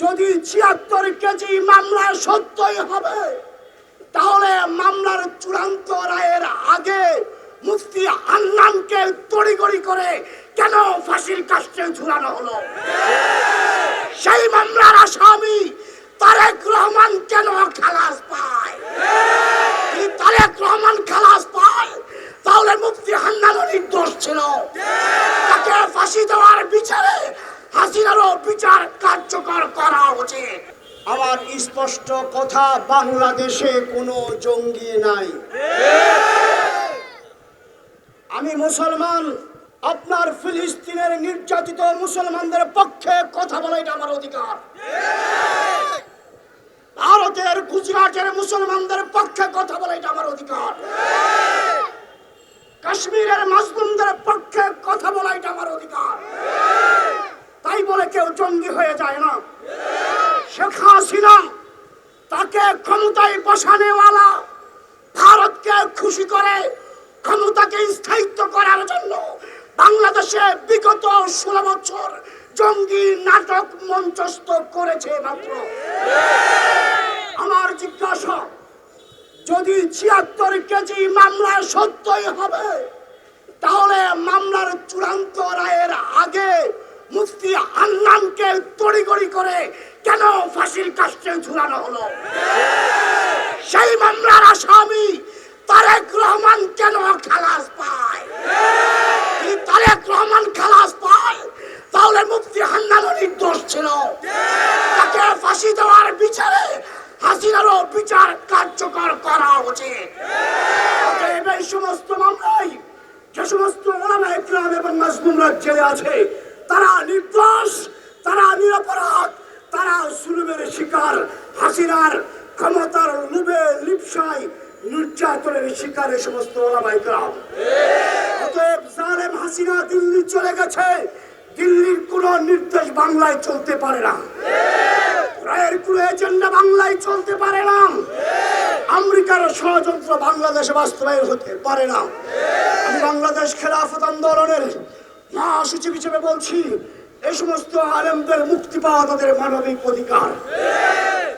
যদি ছিয়াত্তর কেজি মামলা সত্যই হবে, তাহলে মামলার চূড়ান্ত রায়ের আগে মুফতি হান্নানকে তড়িগড়ি করে কেন ফাঁসির কাস্টে ঝুলানো হলো? সেই মামলার আসামি তারেক রহমান কেন খালাস পায়? তারেক রহমান খালাস পায়, তাহলে মুফতি হান্নানও নির্দোষ ছিল তাকে ফাঁসি দেওয়ার বিচারে হাসিনারও বিচার কার্যকর করা উচিত। আমার স্পষ্ট কথা, বাংলাদেশে কোনো জঙ্গি নাই। আমি মুসলমান, আপনার ফিলিস্তিনের নির্যাতিত মুসলমানদের পক্ষে কথা বলা এটা আমার অধিকার। ভারতের, গুজরাটের মুসলমানদের পক্ষে কথা বলা এটা আমার অধিকার। কাশ্মীরের মাজলুমদের পক্ষে কথা বলা এটা আমার অধিকার তাই বলে কেউ জঙ্গি হয়ে যায় না শেখ হাসিনা তাকে ক্ষমতায় বসানেওয়ালা ভারতকে খুশি করে, ক্ষমতাকে স্থায়িত্ব করার জন্য বাংলাদেশে বিগত ষোলো বছর জঙ্গি নাটক মঞ্চস্থ করেছে মাত্র। আমার জিজ্ঞাসা, যদি ছিয়াত্তর কেজি মামলা সত্যই হবে, তাহলে মামলার চূড়ান্ত রায়ের আগে মুফতি হান্নানকে তড়িগড়ি করে কেন ফাঁসির কাস্টে ঝুলানো হলো সেই মামলার আসামি তারেক রহমান কেন খালাস পায় যদি তারেক রহমান খালাস পায় তাহলে মুফতি হান্নানও নির্দোষ ছিল তাকে ফাঁসি দেওয়ার বিচারে হাসিনারও বিচার কার্যকর করা উচিত। এই সমস্ত মামলায়, যে সমস্ত ওলামা এবং জেলে আছে, তারা নির্দোষ, তারা নিরপরাধ, তারা জুলুমের শিকার, হাসিনার ক্ষমতার লোভে লিপসায় নির্যাতনের শিকার এই সমস্ত ওলামা অতএব জালেম হাসিনা দিল্লি চলে গেছে, দিল্লির কোন নির্দেশ বাংলায় চলতে পারে না। রায়ের এজেন্ডা বাংলায় চলতে পারে না। আমেরিকার ষড়যন্ত্র বাংলাদেশে বাস্তবায়ন হতে পারে না। আমি বাংলাদেশ খেলাফত আন্দোলনের মহাসচিব হিসেবে বলছি, এই সমস্ত আলেমদের মুক্তি পাওয়া তাদের মানবিক অধিকার।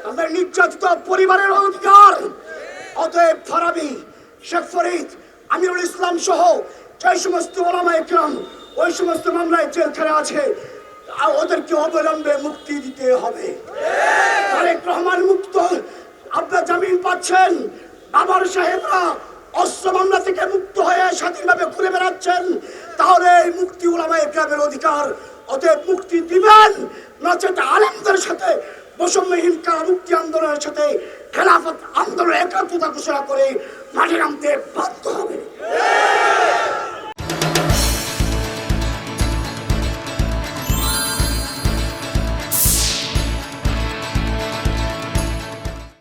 তাদের নির্যাতিত পরিবারের অধিকার। অতএব ফারাবি, শেখ ফরিদ, আমিরুল ইসলাম সহ যে সমস্ত ওলামা ইকরাম ওই সমস্ত মামলায় জেলখানে আছে ওদেরকে অবিলম্বে মুক্তি দিতে হবে। তারেক রহমান মুক্ত। আপনার জামিন পাচ্ছেন। বাবার সাহেবরা অস্ত্র থেকে মুক্ত হয়ে স্বাধীনভাবে ঘুরে বেড়াচ্ছেন। তাহলে এই মুক্তি ওলামায় গ্রামের অধিকার। অতএব মুক্তি দিবেন। নচেত আলেমদের সাথে, বৈষম্যহীন কারা মুক্তি আন্দোলনের সাথে খেলাফত আন্দোলন একাত্মতা ঘোষণা করে মাঠে নামতে বাধ্য হবে।